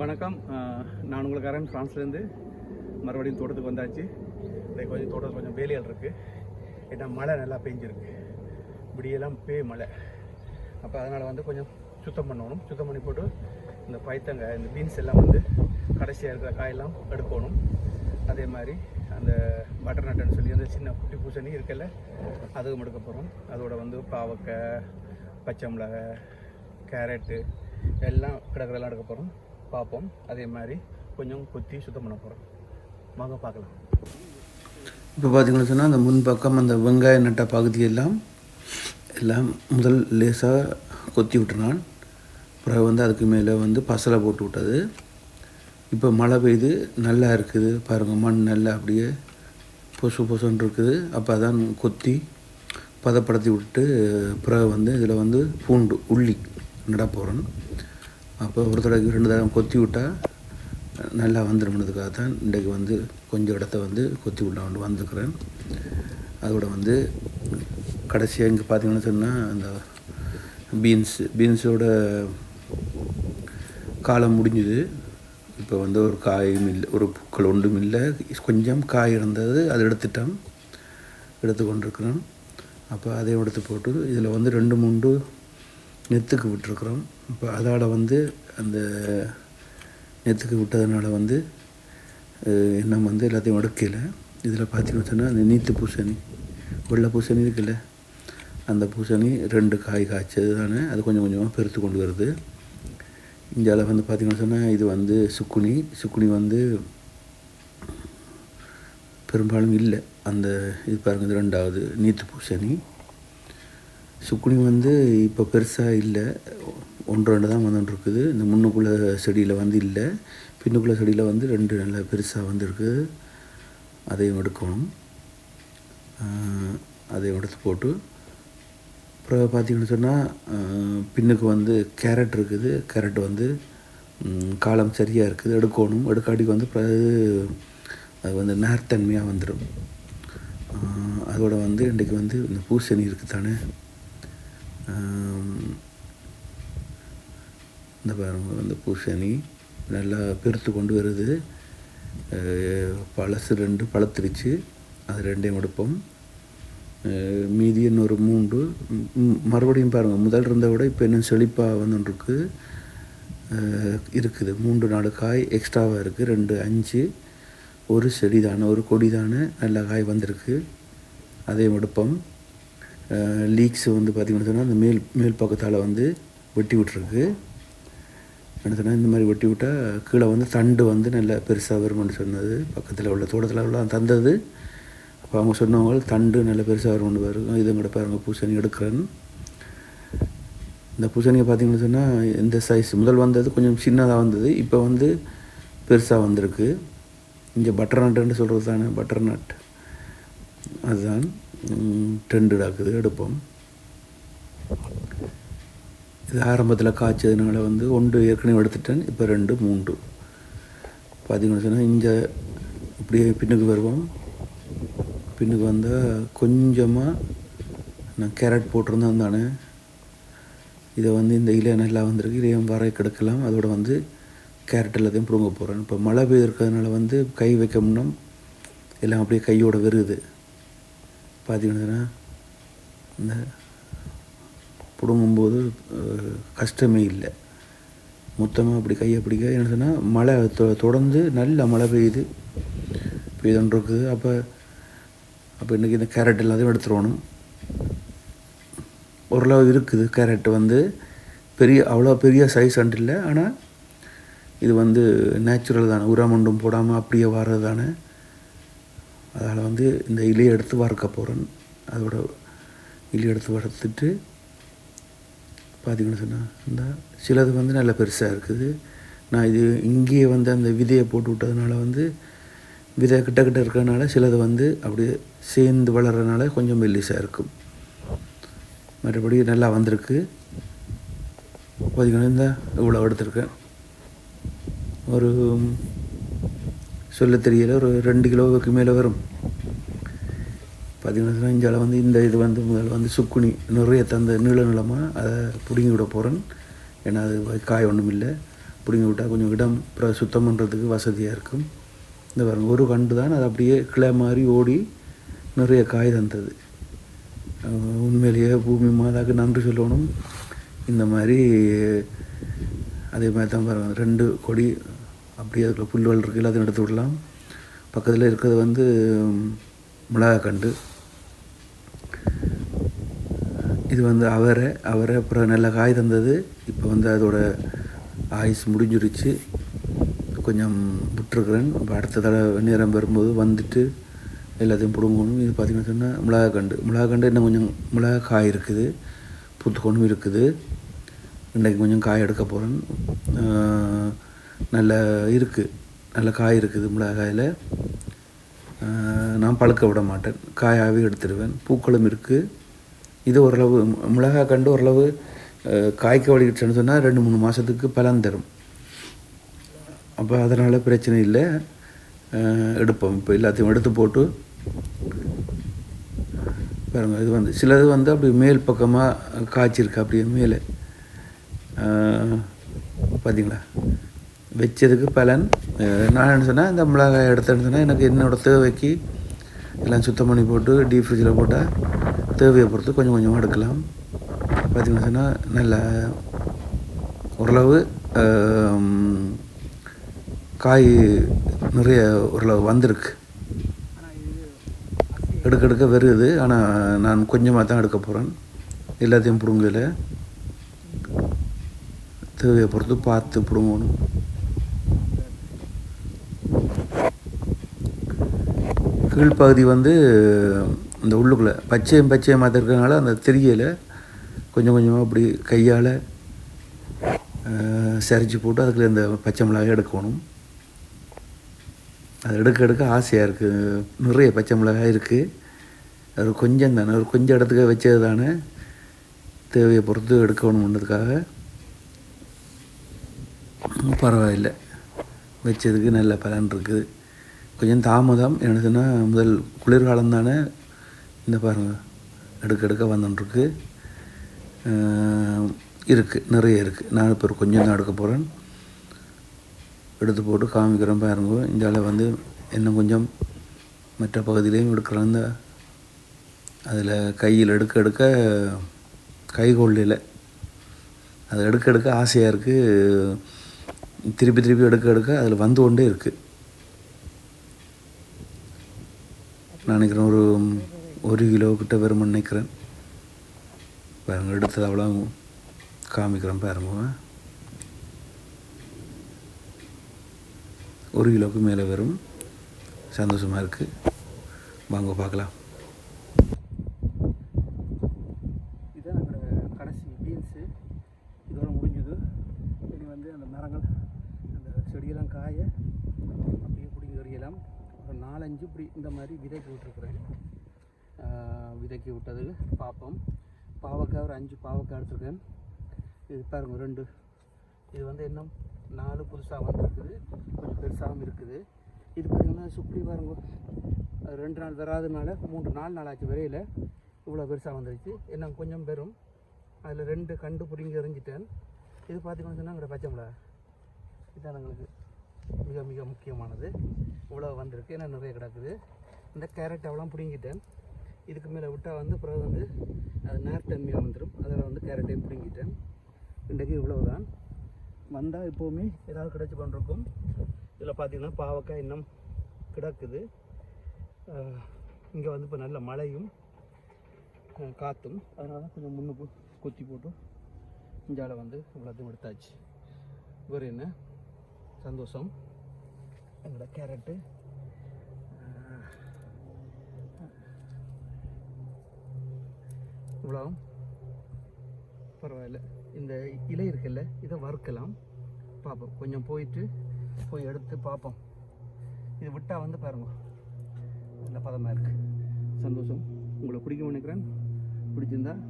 வணக்கம். நான் உங்களுக்கு அரேன் ஃப்ரான்ஸ்லேருந்து மறுபடியும் தோட்டத்துக்கு வந்தாச்சு. இன்னைக்கு கொஞ்சம் தோட்டத்தில் கொஞ்சம் வேலைகள் இருக்குது ஏன்னா மழை நல்லா பெஞ்சிருக்கு. இப்படியெல்லாம் பேய் மழை. அப்போ அதனால் வந்து கொஞ்சம் சுத்தம் பண்ணணும். சுத்தம் பண்ணி போட்டு இந்த பைத்தங்க இந்த பீன்ஸ் எல்லாம் வந்து கடைசியாக இருக்கிற காயெல்லாம் எடுக்கணும். அதே மாதிரி அந்த பட்டர் நட்டுன்னு சொல்லி அந்த சின்ன குட்டி பூசணி இருக்கல அதுவும் எடுக்க போகிறோம் அதோட வந்து பாவக்காய் பச்சை மிளகாய் கேரட்டு எல்லாம் கிடக்கிறதெல்லாம் எடுக்க போகிறோம் பார்ப்போம் அதே மாதிரி கொஞ்சம் கொத்தி சுத்தம் பண்ண போகிறோம் வாங்க பார்க்கலாம். இப்போ பார்த்தீங்கன்னு சொன்னால் அந்த முன்பக்கம் அந்த வெங்காய நட்ட பகுதியெல்லாம் எல்லாம் முதல் லேசாக கொத்தி விட்டுனான். பிறகு வந்து அதுக்கு மேலே வந்து பசலை போட்டு விட்டது. இப்போ மழை பெய்து நல்லா இருக்குது. பாருங்கள் மண் நல்லா அப்படியே பொசு பொசுன்னு இருக்குது. அப்போ அதான் கொத்தி பதப்படுத்தி விட்டுட்டு பிறகு வந்து இதில் வந்து பூண்டு உள்ளி நட போகிறோம். அப்போ ஒரு தடவை ரெண்டு தடவை கொத்தி விட்டால் நல்லா வந்துடும்னதுக்காக தான் இன்றைக்கு வந்து கொஞ்சம் இடத்த வந்து கொத்தி விட்டாண்டு வந்துருக்குறேன். அதோட வந்து கடைசியாக இங்கே பார்த்தீங்கன்னு சொன்னால் அந்த பீன்ஸ் பீன்ஸோட காலம் முடிஞ்சுது. இப்போ வந்து ஒரு காயும் இல்லை ஒரு பூக்கள் ஒன்றும் இல்லை. கொஞ்சம் காய் இருந்தது அதை எடுத்துட்டோம் எடுத்து கொண்டிருக்கிறோம் அப்போ அதையும் எடுத்து போட்டு இதில் வந்து ரெண்டு மூன்று நெத்துக்கு விட்டுருக்குறோம். இப்போ அதோட வந்து அந்த நெத்துக்கு விட்டதுனால வந்து நம்ம வந்து எல்லாத்தையும் எடுக்கல இதில் பார்த்தீங்கன்னு சொன்னால் அந்த நீத்து பூசணி வெள்ளை பூசணி இருக்குல்ல அந்த பூசணி ரெண்டு காய் காய்ச்சது தானே அது கொஞ்சம் கொஞ்சமாக பெருத்து கொண்டு வருது. இந்தியாவில் வந்து பார்த்திங்கன்னு சொன்னால் இது வந்து சுக்குனி. சுக்குனி வந்து பெரும்பாலும் இல்லை. அந்த இது பாருங்க இது ரெண்டாவது நீத்து பூசணி. சுக்குனி வந்து இப்போ பெருசாக இல்லை. ஒன்று ரெண்டு தான் வந்துட்டுருக்குது. இந்த முன்னுக்குள்ள செடியில் வந்து இல்லை. பின்னுக்குள்ள செடியில் வந்து ரெண்டு நல்லா பெருசாக வந்துருக்குது அதையும் எடுக்கணும். அதையும் எடுத்து போட்டு. அப்புறம் பார்த்தீங்கன்னு சொன்னால் பின்னுக்கு வந்து கேரட் இருக்குது. கேரட் வந்து காலம் சரியாக இருக்குது. எடுக்கணும். எடுக்காட்டிக்கு வந்து பிறகு அது வந்து நேர்த்தன்மையாக வந்துடும் அதோட வந்து இன்றைக்கு வந்து இந்த பூசணி இருக்குது தானே இந்த பாருங்க அந்த பூசணி நல்லா பெருத்து கொண்டு வருது. பழசு ரெண்டு பழத்திருச்சு. அது ரெண்டையும் எடுப்போம். மீதி இன்னொரு மூன்று. மறுபடியும் பாருங்கள் முதல் இருந்த விட இப்போ இன்னும் செழிப்பாக வந்துருக்கு இருக்குது. மூன்று நாலு காய் எக்ஸ்ட்ராவாக இருக்குது ரெண்டு அஞ்சு. ஒரு செடி தானே ஒரு கொடி தானே நல்ல காய் வந்திருக்கு. அதையும் எடுப்போம். லீக்ஸ் வந்து பார்த்திங்கன்னு சொன்னால் அந்த மேல் மேல் பக்கத்தால் வந்து வெட்டி விட்ருக்கு என்ன சொன்னால் இந்த மாதிரி வெட்டி விட்டால் கீழே வந்து தண்டு வந்து நல்ல பெருசாக வரும்னு சொன்னது. பக்கத்தில் உள்ள தோட்டத்தில் உள்ள தந்தது. அப்போ அவங்க சொன்னவங்க தண்டு நல்ல பெருசாக வரும்னு வரும் இதை கூட பாருங்கள் பூசணி எடுக்கிறேன் இந்த பூசணியை பார்த்திங்கன்னு சொன்னால் இந்த சைஸ் முதல் வந்தது கொஞ்சம் சின்னதாக வந்தது இப்போ வந்து பெருசாக வந்திருக்கு. இங்கே பட்டர் நட்டுன்னு சொல்கிறது தானே பட்டர் நட் அதுதான் டெண்டு எடுப்போம். இது ஆரம்பத்தில் காய்ச்சதுனால வந்து ஒன்று ஏற்கனவே எடுத்துட்டேன் இப்போ ரெண்டு மூன்று. பார்த்தீங்கன்னு சொன்னால் இங்கே இப்படியே பின்னுக்கு வருவோம். பின்னுக்கு வந்தால் கொஞ்சமாக நான் கேரட் போட்டிருந்தேன் தானே. இதை வந்து இந்த இலை நல்லா வந்திருக்கு இதையும் வர கிடக்கலாம். அதோட வந்து கேரட் எல்லாத்தையும் பிடுங்க போகிறேன் இப்போ மழை பெய்திருக்கிறதுனால வந்து கை வைக்கணும்னா எல்லாம் அப்படியே கையோட வருது பார்த்தீங்கன்னா இந்த பிடுங்கும்போது கஷ்டமே இல்லை. மொத்தமாக அப்படி கையை பிடிக்க என்ன சொன்னால் மழை தொ- தொடர்ந்து நல்ல மழை பெய்யுது. பெய்துன்றிருக்கு. இருக்குது அப்போ அப்போ இன்றைக்கி இந்த கேரட் எல்லாத்தையும் எடுத்துருவணும். ஓரளவு இருக்குது. கேரட் வந்து பெரிய அவ்வளோ பெரிய சைஸ் அண்ட் இல்லை. ஆனால் இது வந்து நேச்சுரல் தானே. உரம் ஒன்றும் போடாமல் அப்படியே வர்றது தானே அதனால் வந்து இந்த இலையை எடுத்து வறுக்க போகிறேன் அதோட இலையை எடுத்து வறுத்துட்டு பார்த்தீங்கன்னு சொன்னால் இந்த சிலது வந்து நல்ல பெருசாக இருக்குது. நான் இது இங்கேயே வந்து அந்த விதையை போட்டு விட்டதுனால வந்து விதை கிட்ட கிட்ட இருக்கிறதுனால சிலது வந்து அப்படியே சேர்ந்து வளர்கிறதுனால கொஞ்சம் மெல்லிசாக இருக்கும். மற்றபடி நல்லா வந்திருக்கு. பார்த்தீங்கன்னா இந்த இவ்வளோ எடுத்திருக்கேன். ஒரு சொல்ல தெரியல ஒரு ரெண்டு கிலோவுக்கு மேலே வரும். பார்த்தீங்கன்னா இஞ்சால வந்து இந்த இது வந்து முதல்ல வந்து சுக்குனி நிறைய தந்த நீள நிலமாக அதை பிடுங்கி விட போகிறேன் ஏன்னா அது காய் ஒன்றும் இல்லை. பிடுங்கி விட்டால் கொஞ்சம் இடம் அப்புறம் சுத்தம் பண்ணுறதுக்கு வசதியாக இருக்கும். இந்த பாருங்க ஒரு கண்டு தான் அது அப்படியே கிளை மாதிரி ஓடி நிறைய காய் தந்தது. உண்மையிலேயே பூமி மாதாவுக்கு நன்றி சொல்லணும். இந்த மாதிரி அதே மாதிரி தான் பாருங்க ரெண்டு கொடி அப்படியே அதுக்குள்ள புல்வெள் இருக்குது அதையும் எடுத்து விடலாம். பக்கத்தில் இருக்கிறது வந்து மிளகாக்கண்டு. இது வந்து அவரை அவரை அப்புறம் நல்ல காய் தந்தது. இப்போ வந்து அதோட ஆயுஸ் முடிஞ்சிருச்சு. கொஞ்சம் விட்டுருக்குறேன். இப்போ அடுத்த தடவை நேரம் வரும்போது வந்துட்டு எல்லாத்தையும் பிடுங்கணும். இது பார்த்திங்கன்னா சொன்னால் மிளகாக்கண்டு. மிளகாக்கண்டு இன்னும் கொஞ்சம் மிளகா காய் இருக்குது. பூத்துக்கொண்டும் இருக்குது. இன்றைக்கு கொஞ்சம் காய் எடுக்க போகிறேன் நல்ல இருக்குது நல்ல காய் இருக்குது மிளகாயில். நான் பழுக்க விட மாட்டேன். காயாகவே எடுத்துடுவேன் பூக்களும் இருக்குது இது ஓரளவு மிளகாய் கண்டு ஓரளவு காய்க்க வழிகிட்டுன்னு சொன்னால் ரெண்டு மூணு மாதத்துக்கு பலன் தரும். அப்போ அதனால் பிரச்சனை இல்லை. எடுப்போம். இப்போ எல்லாத்தையும் எடுத்து போட்டு பாருங்க இது வந்து சிலது வந்து அப்படி மேல் பக்கமாக காய்ச்சிருக்கு அப்படியே மேலே. பார்த்தீங்களா வச்சதுக்கு பலன். நான் என்ன இந்த மிளகாய் எடுத்தேன்னு சொன்னால் எனக்கு என்னோடய தேவைக்கு எல்லாம் சுத்தம் பண்ணி போட்டு டீப் ஃப்ரிட்ஜில் போட்டால் தேவையை பொறுத்து கொஞ்சம் கொஞ்சமாக எடுக்கலாம். பார்த்திங்கன்னு சொன்னால் நல்ல ஓரளவு காய் நிறைய ஓரளவு வந்திருக்கு. எடுக்க எடுக்க வருது. ஆனால் நான் கொஞ்சமாக தான் எடுக்க போகிறேன் எல்லாத்தையும் பிடுங்கல. தேவையை பொறுத்து பார்த்து பிடுங்கணும். கீழ்ப்பகுதி வந்து இந்த உள்ளுக்குள்ளே பச்சையும் பச்சையும் இருக்கிறதுனால அந்த திரியலை கொஞ்சம் கொஞ்சமாக அப்படி கையால் சரிச்சு போட்டு அதுக்கு இந்த பச்சை மிளகாய் எடுக்கணும். அது எடுக்க எடுக்க ஆசையாக இருக்குது நிறைய பச்சை மிளகாய் இருக்குது அது கொஞ்சம் தானே ஒரு கொஞ்சம் இடத்துக்கு வச்சது தானே தேவையை பொறுத்து எடுக்கணுன்றதுக்காக பரவாயில்லை. வச்சதுக்கு நல்ல பலன் இருக்குது. கொஞ்சம் தாமதம். எனதுன்னா முதல் குளிர்காலம் தானே. இந்த பாருங்கள் எடுக்க எடுக்க வந்துட்டுருக்கு. இருக்குது நிறைய இருக்குது நான் இப்போ கொஞ்சம் தான் எடுக்க போகிறேன் எடுத்து போட்டு காமிக்கிறேன் பாருங்க இந்த அளவு வந்து இன்னும் கொஞ்சம் மற்ற பகுதியிலையும் எடுக்கிறேன் இந்த அதில் கையில் எடுக்க எடுக்க கை கொள்ளையில் அதை எடுக்க எடுக்க ஆசையாக இருக்குது திருப்பி திருப்பி எடுக்க எடுக்க அதில் வந்து கொண்டே இருக்குது நான் நினைக்கிறேன் ஒரு ஒரு கிலோ கிட்ட வரும் நினைக்கிறேன். பாருங்க எடுத்தது அவ்வளோ காமிக்கிறேன் பாருங்க. ஒரு கிலோவுக்கு மேலே வரும் சந்தோஷமாக இருக்குது வாங்க பார்க்கலாம். இதுதான் கடைசி பீன்ஸு இதோட முடிஞ்சுது. இனி வந்து அந்த மரங்கள் அந்த செடியெல்லாம் காய அப்படியே பிடிங்கி எறியலாம் ஒரு நாலஞ்சு இப்படி இந்த மாதிரி விதைக்கு விட்டுருக்குறேன். விதைக்கு விட்டது பார்ப்போம் பாவக்காய் ஒரு அஞ்சு பாவக்காய் எடுத்துருக்கேன். இது பாருங்க ரெண்டு. இது வந்து இன்னும் நாலு புதுசாக வந்துருக்குது. கொஞ்சம் பெருசாகவும் இருக்குது. இது பார்த்தீங்கன்னா சுப்ரி பாருங்க. ரெண்டு நாள் வராதனால மூன்று நாலு நாள் ஆச்சு விரையில். இவ்வளோ பெருசாக வந்துருச்சு. இன்னும் கொஞ்சம் பெரும் அதில் ரெண்டு கண்டு பிடிங்கி எறிஞ்சிட்டேன். இது பார்த்தீங்கன்னு சொன்னால் எங்களோட பச்சை மிளகா. இதுதான் எங்களுக்கு. மிக மிக முக்கியமானது. இவ்வளோ வந்திருக்கு. ஏன்னா நிறைய கிடக்குது. இந்த கேரட் அவ்வளோ பிடுங்கிட்டேன். இதுக்கு மேலே விட்டால் வந்து பிறகு வந்து அது நேர்த்தன்மையாக வந்துடும் அதில் வந்து கேரட்டையும் பிடுங்கிட்டேன். இன்றைக்கு இவ்வளவு தான் வந்தால் எப்போவுமே ஏதாவது கிடச்சி கொண்டிருக்கும். இதில் பார்த்தீங்கன்னா பாவக்காய் இன்னும் கிடக்குது. இங்கே வந்து இப்போ நல்ல மழையும் காற்றும் அதனால தான் கொஞ்சம் முன்னுக்கு கொத்தி போட்டு இஞ்சால வந்து இவ்வளோத்தையும் எடுத்தாச்சு. வேறு என்ன? சந்தோஷம். எங்களோட கேரட்டு. இவ்வளோ. பரவாயில்ல. இந்த இலை இருக்குல்ல இதை வறுக்கலாம். பார்ப்போம். கொஞ்சம் போயிட்டு போய் எடுத்து பார்ப்போம். இது விட்டால் வந்து பாருங்க. நல்ல பதமாக இருக்குது சந்தோஷம். உங்களை பிடிக்கும் நினைக்கிறேன். பிடிச்சிருந்தா